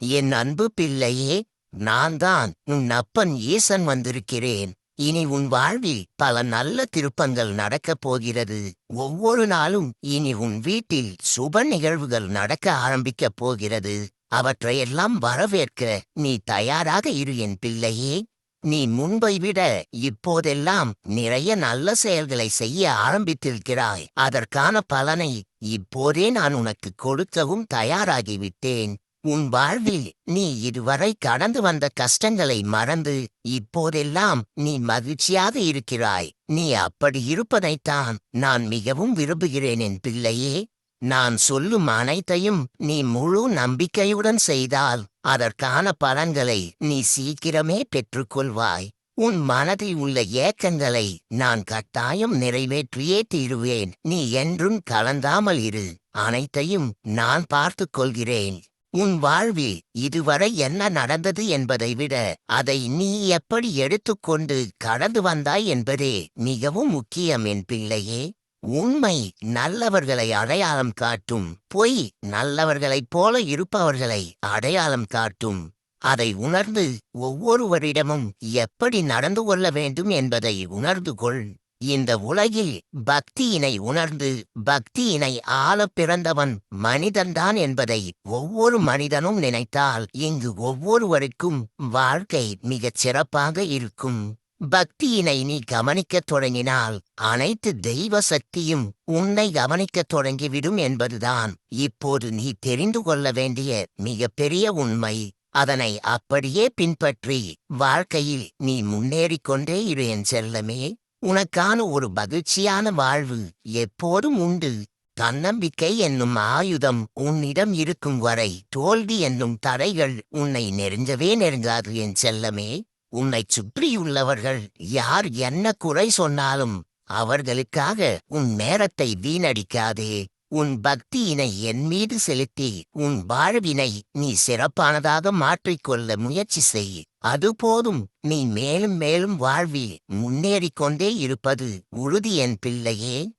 என் அன்பு பிள்ளையே நான் தான் உன் அப்பன் ஈசன் வந்திருக்கிறேன். இனி உன் வாழ்வில் பல நல்ல திருப்பங்கள் நடக்கப் போகிறது. ஒவ்வொரு நாளும் இனி உன் வீட்டில் சுப நிகழ்வுகள் நடக்க ஆரம்பிக்கப் போகிறது. அவற்றையெல்லாம் வரவேற்க நீ தயாராக இரு என் பிள்ளையே. நீ முன்பை விட இப்போதெல்லாம் நிறைய நல்ல செயல்களை செய்ய ஆரம்பித்திருக்கிறாய். அதற்கான பலனை இப்போதே நான் உனக்கு கொடுக்கவும் தயாராகிவிட்டேன். உன் வாழ்வில் நீ இதுவரை கடந்து வந்த கஷ்டங்களை மறந்து இப்போதெல்லாம் நீ மகிழ்ச்சியாக இருக்கிறாய். நீ அப்படி இருப்பதைத்தான் நான் மிகவும் விரும்புகிறேன் என் பிள்ளையே. நான் சொல்லும் அனைத்தையும் நீ முழு நம்பிக்கையுடன் செய்தால் அதற்கான பலன்களை நீ சீக்கிரமே பெற்றுக்கொள்வாய். உன் மனதில் உள்ள ஏக்கங்களை நான் கட்டாயம் நிறைவேற்றியே தீருவேன். நீ என்றும் கலந்தாமல் இரு. அனைத்தையும் நான் பார்த்துக் கொள்கிறேன் உன் வாழ்வில் இதுவரை என்ன நடந்தது என்பதை விட அதை நீ எப்படி எடுத்துக்கொண்டு கடந்து வந்தாய் என்பதே மிகவும் முக்கியம் என் பிள்ளையே. உண்மை நல்லவர்களை அடையாளம் காட்டும் பொய் நல்லவர்களைப் போல இருப்பவர்களை அடையாளம் காட்டும். அதை உணர்ந்து ஒவ்வொருவரிடமும் எப்படி நடந்து கொள்ள வேண்டும் என்பதை உணர்ந்து கொள். இந்த உலகில் பக்தியினை உணர்ந்து பக்தியினை ஆளப் பிறந்தவன் மனிதன்தான் என்பதை ஒவ்வொரு மனிதனும் நினைத்தால் இங்கு ஒவ்வொருவருக்கும் வாழ்க்கை மிகச் சிறப்பாக இருக்கும். பக்தியினை நீ கவனிக்கத் தொடங்கினால் அனைத்து தெய்வ சக்தியும் உன்னை கவனிக்கத் தொடங்கிவிடும் என்பதுதான். இப்போது நீ தெரிந்து கொள்ள வேண்டிய மிகப்பெரிய உண்மை. அதனை அப்படியே பின்பற்றி வாழ்க்கையில் நீ முன்னேறிக் கொண்டே இரு என் செல்லமே. உனக்கான ஒரு மகிழ்ச்சியான வாழ்வு எப்போதும் உண்டு. தன்னம்பிக்கை என்னும் ஆயுதம் உன்னிடம் இருக்கும் வரை தோல்வி என்னும் தடைகள் உன்னை நெருஞ்சவே நெருங்காது என் செல்லமே. உன்னைச் சுற்றியுள்ளவர்கள் யார் என்ன குறை சொன்னாலும் அவர்களுக்காக உன் நேரத்தை வீணடிக்காதே. உன் பக்தியினை என் மீது செலுத்தி உன் வாழ்வினை நீ சிறப்பானதாக மாற்றிக்கொள்ள முயற்சி செய். அதுபோதும் நீ மேலும் மேலும் வாழ்வி முன்னேறிக் கொண்டே இருப்பது உறுதி என் பிள்ளையே.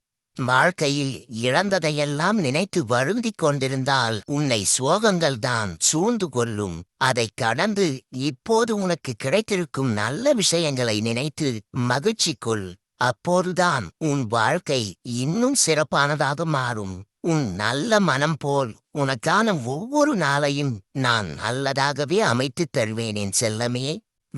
வாழ்க்கையில் இழந்ததையெல்லாம் நினைத்து வருந்திக் கொண்டிருந்தால் உன்னை சோகங்கள்தான் சூழ்ந்து கொள்ளும். அதைக் கடந்து இப்போது உனக்கு கிடைத்திருக்கும் நல்ல விஷயங்களை நினைத்து மகிழ்ச்சி கொள். அப்போதுதான் உன் வாழ்க்கை இன்னும் சிறப்பானதாக மாறும். உன் நல்ல மனம் போல் உனக்கான ஒவ்வொரு நாளையும் நான் நல்லதாகவே அமைத்துத் தருவேன் என் செல்லமே.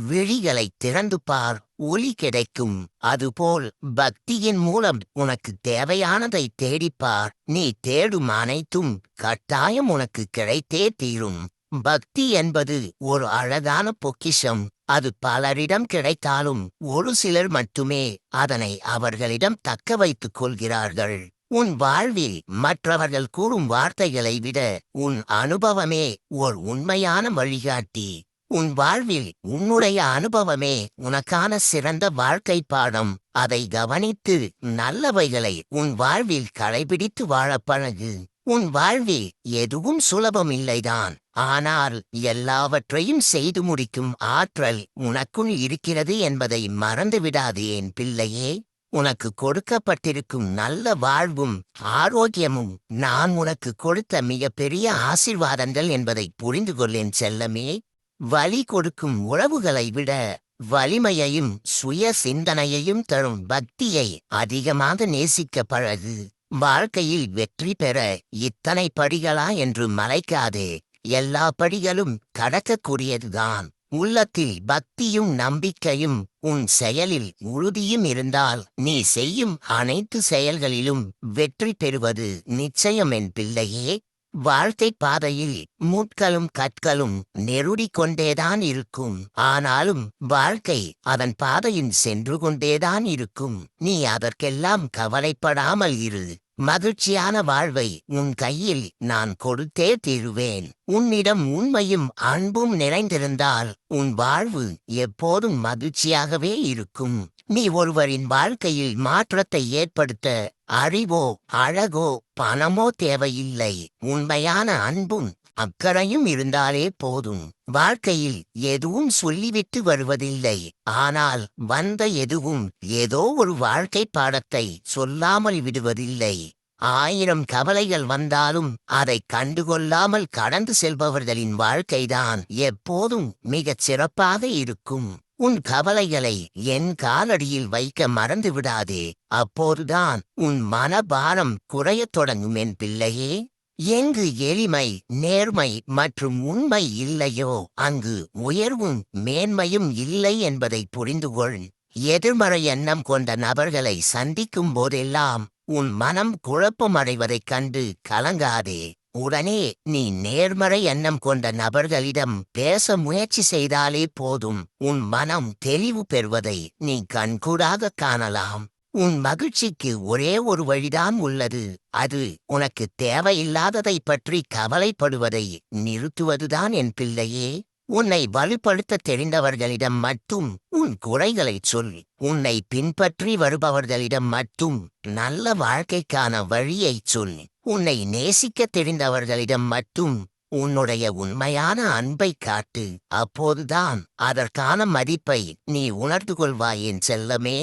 விழிகளை திறந்து பார் ஒளி கிடைக்கும். அதுபோல் பக்தியின் மூலம் உனக்கு தேவையானதை தேடிப்பார் நீ தேடும் அனைத்தும் கட்டாயம் உனக்கு கிடைத்தே தீரும். பக்தி என்பது ஒரு அழகான பொக்கிஷம். அது பலரிடம் கிடைத்தாலும் ஒரு சிலர் மட்டுமே அதனை அவர்களிடம் தக்க வைத்துக் கொள்கிறார்கள். உன் வாழ்வில் மற்றவர்கள் கூறும் வார்த்தைகளை விட உன் அனுபவமே ஓர் உண்மையான வழிகாட்டி. உன் வாழ்வில் உன்னுடைய அனுபவமே உனக்கான சிறந்த வாழ்க்கை பாடம். அதை கவனித்து நல்லவைகளை உன் வாழ்வில் கடைபிடித்து வாழப் பழகு. உன் வாழ்வில் எதுவும் சுலபம் இல்லைதான் ஆனால் எல்லாவற்றையும் செய்து முடிக்கும் ஆற்றல் உனக்குள் இருக்கிறது என்பதை மறந்துவிடாது என் பிள்ளையே. உனக்கு கொடுக்கப்பட்டிருக்கும் நல்ல வாழ்வும் ஆரோக்கியமும் நான் உனக்கு கொடுத்த மிகப்பெரிய ஆசிர்வாதங்கள் என்பதை புரிந்து கொள்ளேன் செல்லமே. வலி கொடுக்கும் உறவுகளை விட வலிமையையும் சுய சிந்தனையையும் தரும் பக்தியை அதிகமாக நேசிக்க பழகு. வாழ்க்கையில் வெற்றி பெற இத்தனை படிகளா என்று மலைக்காதே. எல்லா படிகளும் கடக்கக்கூடியதுதான். உள்ளத்தில் பக்தியும் நம்பிக்கையும் உன் செயலில் உறுதியும் இருந்தால் நீ செய்யும் அனைத்து செயல்களிலும் வெற்றி பெறுவது நிச்சயம் என் பிள்ளையே. வாழ்க்கை பாதையில் முட்களும் கற்களும் நெருடி கொண்டேதான் இருக்கும். ஆனாலும் வாழ்க்கை அதன் பாதையில் சென்று கொண்டேதான் இருக்கும். நீ அதற்கெல்லாம் கவலைப்படாமல் இரு. மகிழ்ச்சியான வாழ்வை உன் கையில் நான் கொடுத்தே தீருவேன். உன்னிடம் உண்மையும் அன்பும் நிறைந்திருந்தால் உன் வாழ்வு எப்போதும் மகிழ்ச்சியாகவே இருக்கும். நீ ஒருவரின் வாழ்க்கையில் மாற்றத்தை ஏற்படுத்த அறிவோ அழகோ பணமோ தேவையில்லை. உண்மையான அன்பும் அக்கறையும் இருந்தாலே போதும். வாழ்க்கையில் எதுவும் சொல்லிவிட்டு வருவதில்லை. ஆனால் வந்த எதுவும் ஏதோ ஒரு வாழ்க்கை பாடத்தை சொல்லாமல் விடுவதில்லை. ஆயிரம் கவலைகள் வந்தாலும் அதை கண்டுகொள்ளாமல் கடந்து செல்பவர்களின் வாழ்க்கைதான் எப்போதும் மிகச் சிறப்பாக இருக்கும். உன் கவலைகளை என் காலடியில் வைக்க மறந்து விடாதே அப்போதுதான் உன் மனபாரம் குறையத் தொடங்கும் என் பிள்ளையே. எங்கு எளிமை நேர்மை மற்றும் உண்மை இல்லையோ அங்கு உயர்வும் மேன்மையும் இல்லை என்பதை புரிந்துகொள். எதிர்மறை எண்ணம் கொண்ட நபர்களை சந்திக்கும் போதெல்லாம் உன் மனம் குழப்பமடைவதைக் கண்டு கலங்காதே. உடனே நீ நேர்மறை எண்ணம் கொண்ட நபர்களிடம் பேச முயற்சி செய்தாலே போதும். உன் மனம் தெளிவு பெறுவதை நீ கண்கூடாக காணலாம். உன் மகிழ்ச்சிக்கு ஒரே ஒரு வழிதான் உள்ளது. அது உனக்கு தேவையில்லாததை பற்றி கவலைப்படுவதை நிறுத்துவதுதான் என் பிள்ளையே. உன்னை வலுப்படுத்த தெரிந்தவர்களிடம் மட்டும் உன் குறைகளைச் சொல். உன்னை பின்பற்றி வருபவர்களிடம் மட்டும் நல்ல வாழ்க்கைக்கான வழியைச் சொல். உன்னை நேசிக்க தெரிந்தவர்களிடம் மட்டும் உன்னுடைய உண்மையான அன்பை காட்டு. அப்போதுதான் அதற்கான மதிப்பை நீ உணர்ந்து கொள்வாய் என் செல்லமே.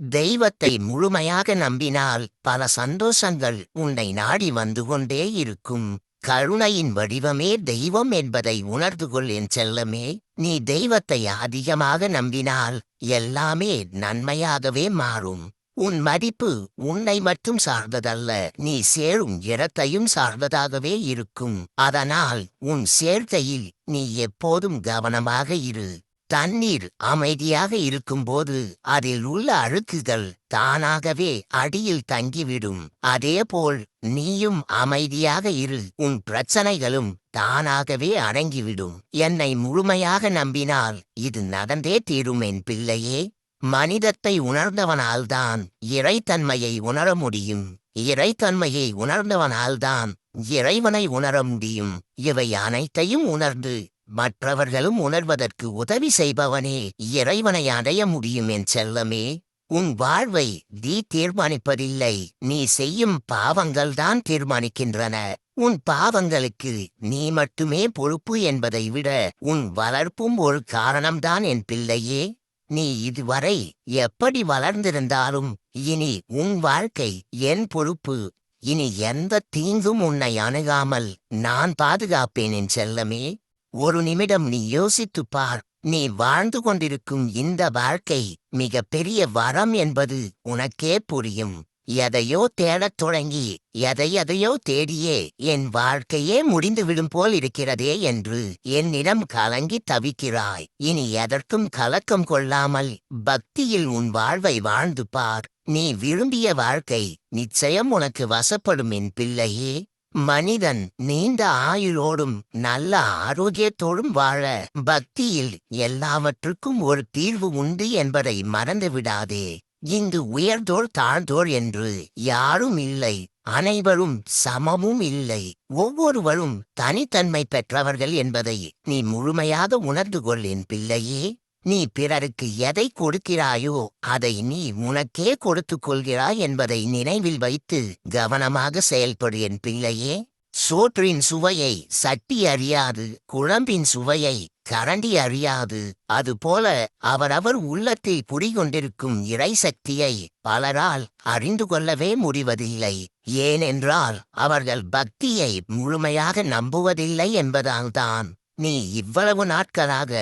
தெய்வத்தை முழுமையாக நம்பினால் பல சந்தோஷங்கள் உன்னை நாடி வந்து கொண்டே இருக்கும். கருணையின் வடிவமே தெய்வம் என்பதை உணர்ந்து கொள் என் செல்லமே. நீ தெய்வத்தை அதிகமாக நம்பினால் எல்லாமே நன்மையாகவே மாறும். உன் மதிப்பு உன்னை மட்டும் சார்ந்ததல்ல நீ சேரும் இடத்தையும் சார்ந்ததாகவே இருக்கும். அதனால் உன் சேர்க்கையில் நீ எப்போதும் கவனமாக இரு. தண்ணீர் அமைதியாக இருக்கும்போது அதில் உள்ள அழுக்குகள் தானாகவே அடியில் தங்கிவிடும். அதேபோல் நீயும் அமைதியாக இரு. உன் பிரச்சனைகளும் தானாகவே அடங்கிவிடும். என்னை முழுமையாக நம்பினால் இது நடந்தே தீரும் என் பிள்ளையே. மனிதத்தை உணர்ந்தவனால்தான் இறைத்தன்மையை உணர முடியும். இறைத்தன்மையை உணர்ந்தவனால்தான் இறைவனை உணர முடியும். இவை அனைத்தையும் உணர்ந்து மற்றவர்களும் உணர்வதற்கு உதவி செய்பவனே இறைவனை அடைய முடியும் என் செல்லமே. உன் வாழ்வை நீ தீர்மானிப்பதில்லை நீ செய்யும் பாவங்கள்தான் தீர்மானிக்கின்றன. உன் பாவங்களுக்கு நீ மட்டுமே பொறுப்பு என்பதை விட உன் வளர்ப்பும் ஒரு காரணம்தான் என் பிள்ளையே. நீ இதுவரை எப்படி வளர்ந்திருந்தாலும் இனி உன் வாழ்க்கை என் பொறுப்பு. இனி எந்த தீங்கும் உன்னை அணுகாமல் நான் பாதுகாப்பேன் என் செல்லமே. ஒரு நிமிடம் நீ யோசித்துப் பார். நீ வாழ்ந்து கொண்டிருக்கும் இந்த வாழ்க்கை மிக பெரிய வரம் என்பது உனக்கே புரியும். எதையோ தேடத் தொடங்கி எதை எதையோ தேடியே என் வாழ்க்கையே முடிந்துவிடும் போல் இருக்கிறதே என்று என்னிடம் கலங்கி தவிக்கிறாய். இனி எதற்கும் கலக்கம் கொள்ளாமல் பக்தியில் உன் வாழ்வை வாழ்ந்து பார். நீ விரும்பிய வாழ்க்கை நிச்சயம் உனக்கு வசப்படும் என் பிள்ளையே. மனிதன் நீண்ட ஆயுளோடும் நல்ல ஆரோக்கியத்தோடும் வாழ பக்தியில் எல்லாவற்றுக்கும் ஒரு தீர்வு உண்டு என்பதை மறந்துவிடாதே. இங்கு உயர்ந்தோர் தாழ்ந்தோர் என்று யாரும் இல்லை அனைவரும் சமமும் இல்லை. ஒவ்வொருவரும் தனித்தன்மை பெற்றவர்கள் என்பதை நீ முழுமையாக உணர்ந்து கொள் என் பிள்ளையே. நீ பிறருக்கு எதை கொடுக்கிறாயோ அதை நீ உனக்கே கொடுத்துக் கொள்கிறாய் என்பதை நினைவில் வைத்து கவனமாக செயல்படு என் பிள்ளையே. சோற்றின் சுவையை சட்டி அறியாது குழம்பின் சுவையை கரண்டி அறியாது. அதுபோல அவரவர் உள்ளத்தில் குடிகொண்டிருக்கும் இறை சக்தியை பலரால் அறிந்து கொள்ளவே முடிவதில்லை. ஏனென்றால் அவர்கள் பக்தியை முழுமையாக நம்புவதில்லை என்பதால்தான். நீ இவ்வளவு நாட்களாக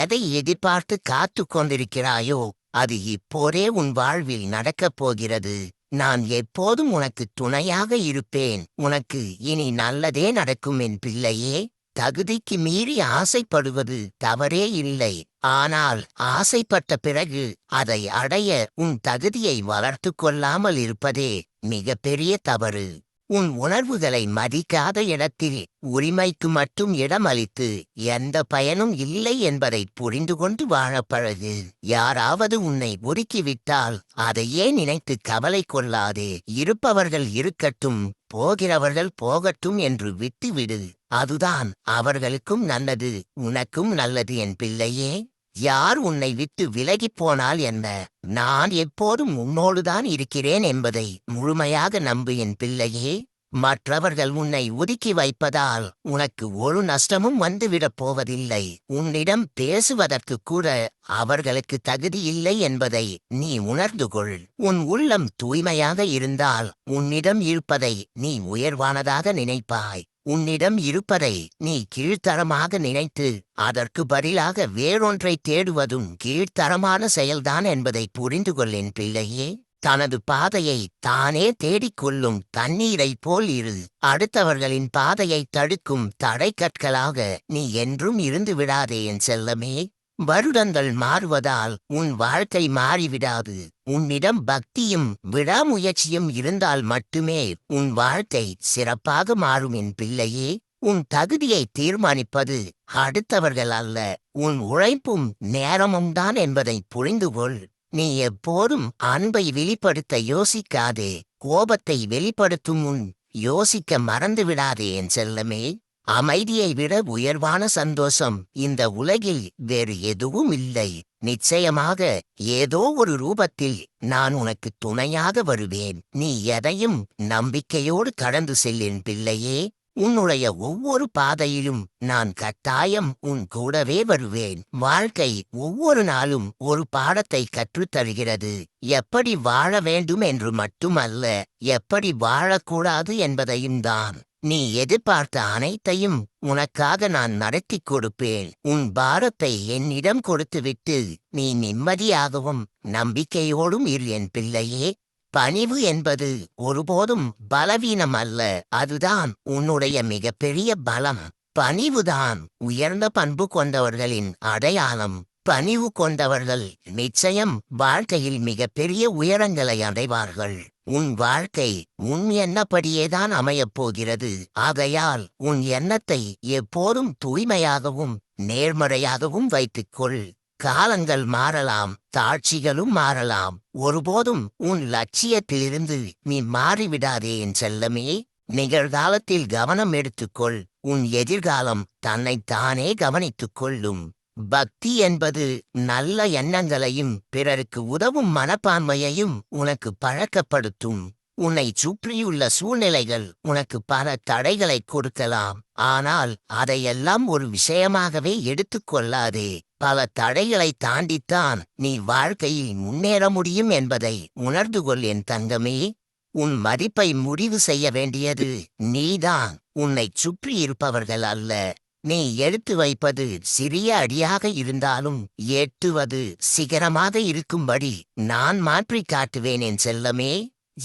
எதை எதிர்பார்த்து காத்து கொண்டிருக்கிறாயோ அது இப்போதே உன் வாழ்வில் நடக்கப் போகிறது. நான் எப்போதும் உனக்கு துணையாக இருப்பேன். உனக்கு இனி நல்லதே நடக்கும் என் பிள்ளையே. தகுதிக்கு மீறி ஆசைப்படுவது தவறே இல்லை. ஆனால் ஆசைப்பட்ட பிறகு அதை அடைய உன் தகுதியை வளர்த்து கொள்ளாமல் இருப்பதே மிகப்பெரிய தவறு. உன் உணர்வுகளை மதிக்காத இடத்தில் உரிமைக்கு மட்டும் இடமளித்து எந்த பயனும் இல்லை என்பதை புரிந்து கொண்டு வாழப்பழகு யாராவது உன்னை ஒதுக்கிவிட்டால் அதையே நினைத்து கவலை கொள்ளாதே. இருப்பவர்கள் இருக்கட்டும் போகிறவர்கள் போகட்டும் என்று விட்டுவிடு. அதுதான் அவர்களுக்கும் நல்லது உனக்கும் நல்லது என் பிள்ளையே. யார் உன்னை விட்டு விலகிப் போனால் என்ன? நான் எப்போதும் உன்னோடுதான் இருக்கிறேன் என்பதை முழுமையாக நம்பு என் பிள்ளையே. மற்றவர்கள் உன்னை ஒதுக்கி வைப்பதால் உனக்கு ஒரு நஷ்டமும் வந்துவிடப் போவதில்லை. உன்னிடம் பேசுவதற்கு கூட அவர்களுக்கு தகுதி இல்லை என்பதை நீ உணர்ந்து கொள். உன் உள்ளம் தூய்மையாக இருந்தால் உன்னிடம் இருப்பதை நீ உயர்வானதாக நினைப்பாய். உன்னிடம் இருப்பதை நீ கீழ்த்தரமாக நினைத்து அதற்கு பதிலாக வேறொன்றை தேடுவதும் கீழ்த்தரமான செயல்தான் என்பதை புரிந்து கொள்ளேன் பிள்ளையே. தனது பாதையை தானே தேடிக் கொள்ளும் தண்ணீரைப் போல் இரு. அடுத்தவர்களின் பாதையை தடுக்கும் தடைக்கற்களாக நீ என்றும் இருந்து விடாதே என் செல்லமே. வருடங்கள் மாறுவதால் உன் வாழ்க்கை மாறிவிடாது. உன்னிடம் பக்தியும் விடாமுயற்சியும் இருந்தால் மட்டுமே உன் வாழ்க்கை சிறப்பாக மாறும் என் பிள்ளையே. உன் தகுதியை தீர்மானிப்பது அடுத்தவர்கள் அல்ல உன் உழைப்பும் நேரமும் தான் என்பதை புரிந்து கொள் நீ எப்போதும் அன்பை வெளிப்படுத்த யோசிக்காதே கோபத்தை வெளிப்படுத்தும் முன் யோசிக்க மறந்துவிடாதே என் செல்லமே. அமைதியை விட உயர்வான சந்தோஷம். இந்த உலகில் வேறு எதுவும் இல்லை. நிச்சயமாக ஏதோ ஒரு ரூபத்தில் நான் உனக்கு துணையாக வருவேன். நீ எதையும் நம்பிக்கையோடு கடந்து செல்லேன் பிள்ளையே உன்னுடைய ஒவ்வொரு பாதையிலும் நான் கட்டாயம் உன் கூடவே வருவேன். வாழ்க்கை ஒவ்வொரு நாளும் ஒரு பாடத்தை கற்றுத் தருகிறது எப்படி வாழ வேண்டும் என்று மட்டுமல்ல எப்படி வாழக்கூடாது என்பதையும் தான். நீ எதிர்பார்த்த அனைத்தையும் உனக்காக நான் நடத்திக் கொடுப்பேன். உன் பாரத்தை என்னிடம் கொடுத்துவிட்டு நீ நிம்மதியாகவும் நம்பிக்கையோடும் இரு என் பிள்ளையே. பணிவு என்பது ஒருபோதும் பலவீனம் அல்ல. அதுதான் உன்னுடைய மிகப்பெரிய பலம். பணிவுதான் உயர்ந்த பண்பு கொண்டவர்களின் அடையாளம். பணிவு கொண்டவர்கள் நிச்சயம் வாழ்க்கையில் மிகப்பெரிய உயரங்களை அடைவார்கள். உன் வாழ்க்கை உன் எண்ணப்படியேதான் அமையப் போகிறது ஆகையால் உன் எண்ணத்தை எப்போதும் தூய்மையாகவும் நேர்மறையாகவும் வைத்துக்கொள். காலங்கள் மாறலாம் தாட்சிகளும் மாறலாம். ஒருபோதும் உன் லட்சியத்திலிருந்து நீ மாறிவிடாதே என் செல்லமே. நிகழ்காலத்தில் கவனம் எடுத்துக்கொள். உன் எதிர்காலம் தன்னைத்தானே கவனித்துக் கொள்ளும் பக்தி என்பது நல்ல எண்ணங்களையும் பிறருக்கு உதவும் மனப்பான்மையையும் உனக்கு பழக்கப்படுத்தும். உன்னை சுற்றியுள்ள சூழ்நிலைகள் உனக்கு பல தடைகளை கொடுக்கலாம். ஆனால் அதையெல்லாம் ஒரு விஷயமாகவே எடுத்துக்கொள்ளாதே பல தடைகளை தாண்டித்தான் நீ வாழ்க்கையில் முன்னேற முடியும் என்பதை உணர்ந்து கொள் என் தங்கமே. உன் மதிப்பை முடிவு செய்ய வேண்டியது நீதான். உன்னைச் சுற்றி இருப்பவர்கள் அல்ல. நீ எடுத்து வைப்பது சிறிய அடியாக இருந்தாலும் எட்டுவது சிகரமாக இருக்கும்படி நான் மாற்றிக் காட்டுவேன் என் செல்லமே.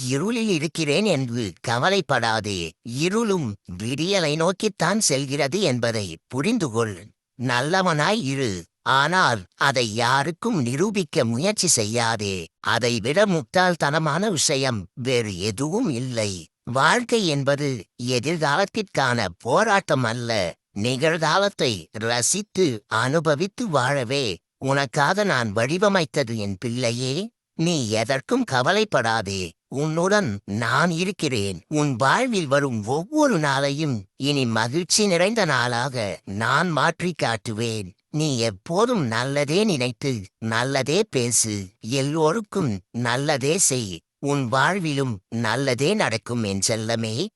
இருளில் இருக்கிறேன் என்று கவலைப்படாதே. இருளும் விடியலை நோக்கித்தான் செல்கிறது என்பதை புரிந்து கொள் நல்லவனாய் இரு. ஆனால் அதை யாருக்கும் நிரூபிக்க முயற்சி செய்யாதே. அதை விட முட்டாள்தனமான விஷயம் வேறு எதுவும் இல்லை. வாழ்க்கை என்பது எதிர்காலத்திற்கான போராட்டம் அல்ல. நிகழ்காலத்தை ரசித்து அனுபவித்து வாழவே உனக்காக நான் வடிவமைத்தது என் பிள்ளையே. நீ எதற்கும் கவலைப்படாதே. உன்னுடன் நான் இருக்கிறேன். உன் வாழ்வில் வரும் ஒவ்வொரு நாளையும் இனி மகிழ்ச்சி நிறைந்த நாளாக நான் மாற்றிக் காட்டுவேன். நீ எப்போதும் நல்லதே நினைத்து நல்லதே பேசு. எல்லோருக்கும் நல்லதே செய். உன் வாழ்விலும் நல்லதே நடக்கும் என் செல்லமே.